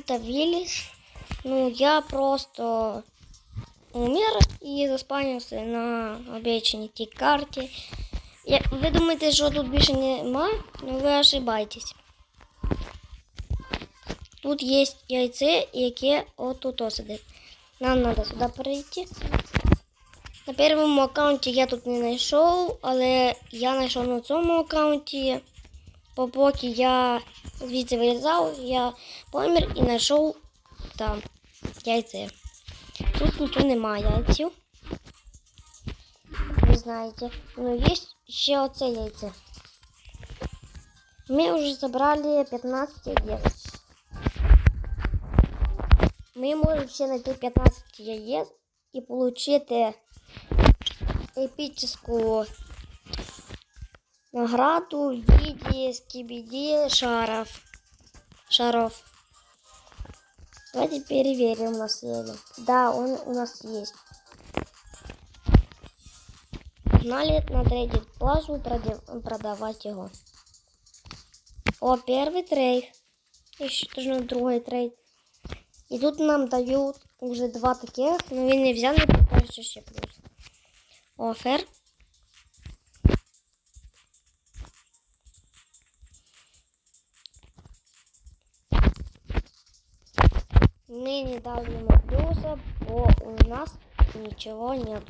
тут вылез. Ну, я просто умер і заспавнився на обещаній тій карті. Я, ви думаєте, що тут більше нема? Ну ви ошибаєтесь. Тут є яйце, яке отут сидить. Нам треба сюди перейти. На першому аккаунті я тут не знайшов, але я знайшов на цьому аккаунті. Бо поки я звідси вилізав, я помер і знайшов там яйце. Тут нічого немає яйців. Ви знаєте. Ну, є ще оце яйце. Ми вже забрали 15 яєць. Ми можемо ще знайти 15 яєць і отримати епічну награду в виде скибиди шаров. Шаров. Давайте переверим, у нас есть. Да, он у нас есть. Погнали на плазу проде- продавать его. О, первый трейд. Еще должен другой трейд. И тут нам дают уже два таких, но він не взяли, покажу ще плюс. Офер. Мы не дали плюса, бо у нас ничего нет.